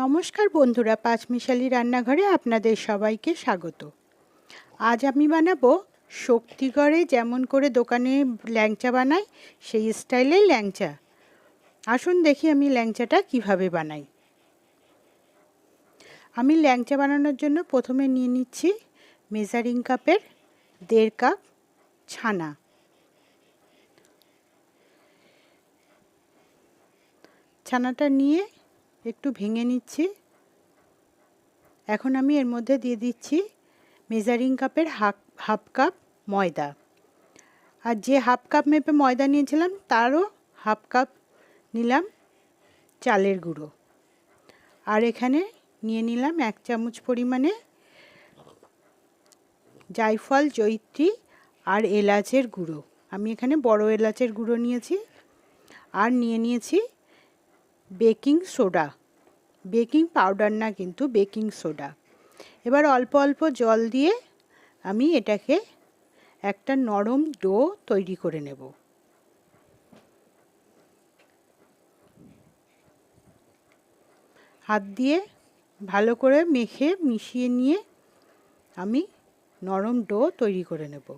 নমস্কার বন্ধুরা, পাঁচমিশালি রান্নাঘরে আপনাদের সবাইকে স্বাগত। আজ আমি বানাবো শক্তিগড়ে যেমন করে দোকানে ল্যাংচা বানাই, সেই স্টাইলে ল্যাংচা। আসুন দেখি আমি ল্যাংচাটা কীভাবে বানাই। আমি ল্যাংচা বানানোর জন্য প্রথমে নিয়ে নিচ্ছি মেজারিং কাপের দেড় কাপ ছানা। ছানাটা নিয়ে একটু ভেঙে নিচ্ছি। এখন আমি এর মধ্যে দিয়ে দিচ্ছি মেজারিং কাপের হাফ হাফ কাপ ময়দা। আর যে হাফ কাপ মেপে ময়দা নিয়েছিলাম, তারও হাফ কাপ নিলাম চালের গুঁড়ো। আর এখানে নিয়ে নিলাম এক চামচ পরিমাণে জায়ফল জৈত্রী আর এলাচের গুঁড়ো। আমি এখানে বড় এলাচের গুঁড়ো নিয়েছি। আর নিয়ে নিয়েছি বেকিং সোডা। বেকিং পাউডার না কিন্তু বেকিং সোডা। এবার অল্প অল্প জল দিয়ে আমি এটাকে একটা নরম ডো তৈরি করে নেব। হাত দিয়ে ভালো করে মেখে মিশিয়ে নিয়ে আমি নরম ডো তৈরি করে নেব।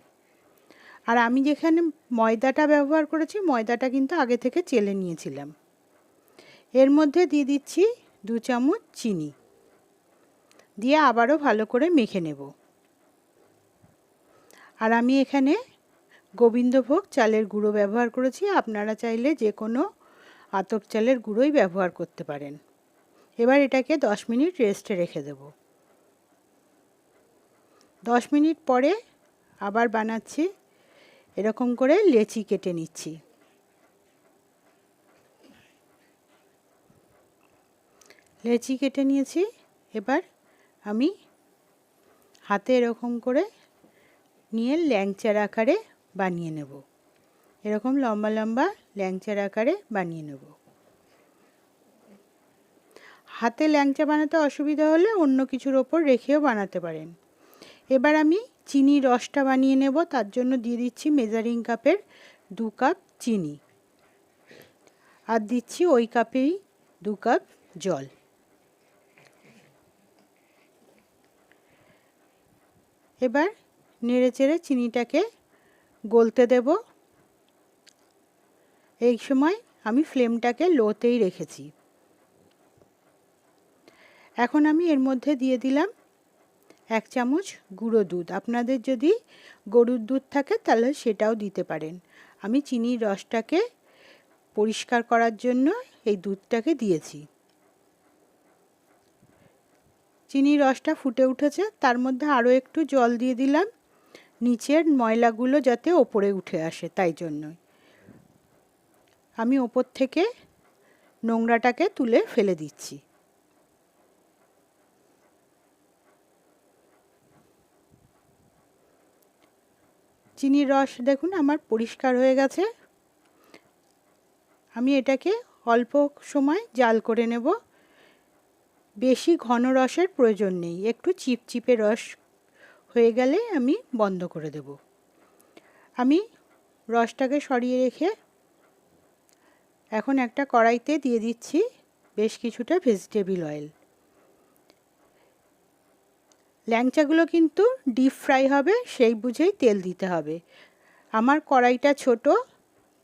আর আমি যেখানে ময়দাটা ব্যবহার করেছি, ময়দাটা কিন্তু আগে থেকে চেলে নিয়েছিলাম। এর মধ্যে দিয়ে দিচ্ছি দু চামচ চিনি। দিয়ে আবারও ভালো করে মেখে নেব। আর আমি এখানে গোবিন্দভোগ চালের গুঁড়ো ব্যবহার করেছি। আপনারা চাইলে যে কোনো আতপ চালের গুঁড়োই ব্যবহার করতে পারেন। এবার এটাকে দশ মিনিট রেস্টে রেখে দেব। দশ মিনিট পরে আবার বানাচ্ছি। এরকম করে লেচি কেটে নিচ্ছি। লেচি কেটে নিয়েছি। এবার আমি হাতে এরকম করে নিয়ে ল্যাংচার আকারে বানিয়ে নেব। এরকম লম্বা লম্বা ল্যাংচার আকারে বানিয়ে নেব। হাতে ল্যাংচা বানাতে অসুবিধা হলে অন্য কিছুর ওপর রেখেও বানাতে পারেন। এবার আমি চিনি রসটা বানিয়ে নেব। তার জন্য দিয়ে দিচ্ছি মেজারিং কাপের দু কাপ চিনি। আর দিচ্ছি ওই কাপেই দু কাপ জল। এবার নেড়ে চেড়ে চিনিটাকে গলতে দেব। এই সময় আমি ফ্লেমটাকে লোতেই রেখেছি। এখন আমি এর মধ্যে দিয়ে দিলাম এক চামচ গুঁড়ো দুধ। আপনাদের যদি গরুর দুধ থাকে তাহলে সেটাও দিতে পারেন। আমি চিনির রসটাকে পরিষ্কার করার জন্য এই দুধটাকে দিয়েছি। চিনির রসটা ফুটে উঠেছে, তার মধ্যে আরও একটু জল দিয়ে দিলাম। নিচের ময়লাগুলো যাতে ওপরে উঠে আসে, তাই জন্যই। আমি ওপর থেকে নোংরাটাকে তুলে ফেলে দিচ্ছি। চিনির রস দেখুন আমার পরিষ্কার হয়ে গেছে। আমি এটাকে অল্প সময় জাল করে নেব। বেশি ঘন রসের প্রয়োজন নেই। একটু চিপচিপে রস হয়ে গেলে আমি বন্ধ করে দেব। আমি রসটাকে সরিয়ে রেখে এখন একটা কড়াইতে দিয়ে দিচ্ছি বেশ কিছুটা ভেজিটেবিল অয়েল ল্যাংচাগুলো কিন্তু ডিপ ফ্রাই হবে, সেই বুঝেই তেল দিতে হবে। আমার কড়াইটা ছোট,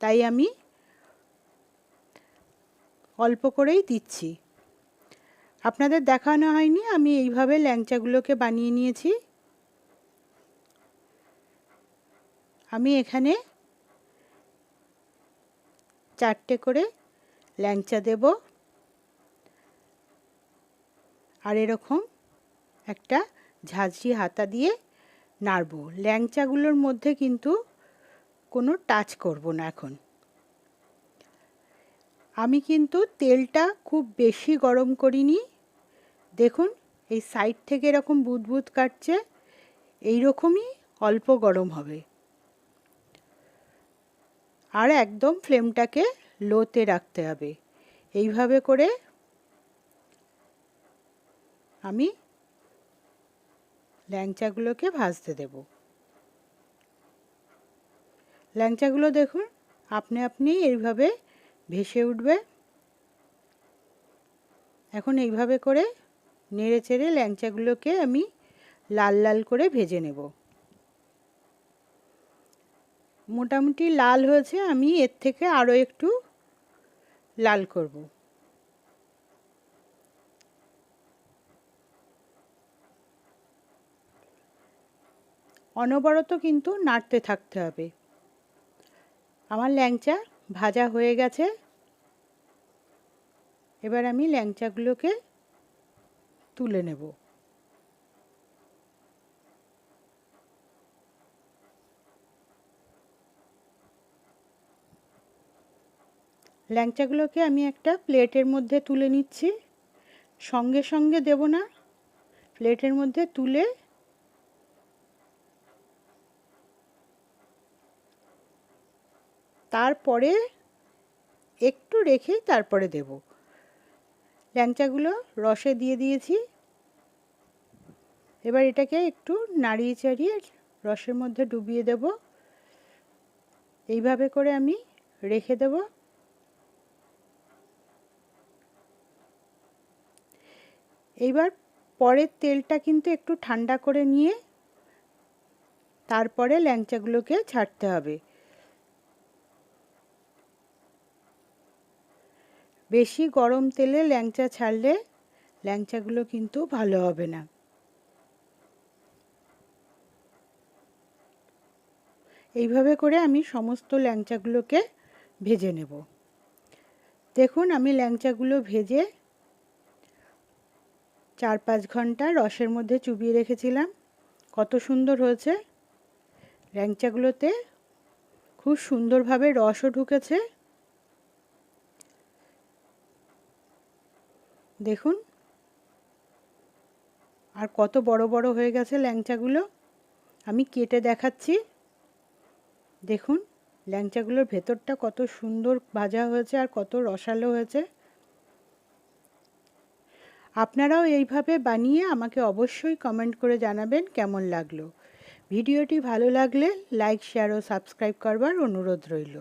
তাই আমি অল্প করেই দিচ্ছি। আপনাদের দেখানো হয়নি, আমি এইভাবে ল্যাংচাগুলোকে বানিয়ে নিয়েছি। আমি এখানে চারটে করে ল্যাংচা দেব। আর এরকম একটা ঝাঁঝরি হাতা দিয়ে নাড়ব। ল্যাংচাগুলোর মধ্যে কিন্তু কোনো টাচ করব না এখন। আমি কিন্তু তেলটা খুব বেশি গরম করিনি। দেখুন, এই সাইড থেকে এরকম বুদবুদ কাটছে এই রকমই অল্প গরম হবে। আর একদম ফ্লেমটাকে লোতে রাখতে হবে। এইভাবে করে আমি ল্যাংচাগুলোকে ভাজতে দেব। ল্যাংচাগুলো দেখুন, আপনি আপনি এইভাবে ভেসে উঠবে। এখন এইভাবে করে নেড়ে চেড়ে ল্যাংচাগুলোকে আমি লাল লাল করে ভেজে নেব। মোটামুটি লাল হয়েছে, আমি এর থেকে আরও একটু লাল করব। অনবরত কিন্তু নাড়তে থাকতে হবে। আমার ল্যাংচা ভাজা হয়ে গেছে। এবার আমি ল্যাংচাগুলোকে তুলে নেব। ল্যাংচাগুলোকে আমি একটা প্লেটের মধ্যে তুলে নিচ্ছি। সঙ্গে সঙ্গে দেব না। প্লেটের মধ্যে তুলে তারপরে একটু রেখে তারপরে দেব। ল্যাংচাগুলো রসে দিয়ে দিয়েছি। এবার এটাকে একটু নাড়িয়ে চাড়িয়ে রসের মধ্যে ডুবিয়ে দেব। এইভাবে করে আমি রেখে দেব। এইবার পরের তেলটা কিন্তু একটু ঠান্ডা করে নিয়ে তারপরে ল্যাংচাগুলোকে ছাড়তে হবে। বেশি গরম তেলে ল্যাংচা ছাড়লে ল্যাংচাগুলো কিন্তু ভালো হবে না। এইভাবে করে আমি সমস্ত ল্যাংচাগুলোকে ভেজে নেব। দেখুন, আমি ল্যাংচাগুলো ভেজে চার পাঁচ ঘণ্টা রসের মধ্যে চুবিয়ে রেখেছিলাম। কত সুন্দর হয়েছে। ল্যাংচাগুলোতে খুব সুন্দরভাবে রসও ঢুকেছে। দেখুন, আর কত বড় বড় হয়ে গেছে ল্যাংচাগুলো। আমি কেটে দেখাচ্ছি। দেখুন, ল্যাংচাগুলোর ভেতরটা কত সুন্দর ভাজা হয়েছে আর কত রসালো হয়েছে। আপনারাও এইভাবে বানিয়ে আমাকে অবশ্যই কমেন্ট করে জানাবেন কেমন লাগল। ভিডিওটি ভালো লাগলে লাইক শেয়ার ও সাবস্ক্রাইব করবার অনুরোধ রইল।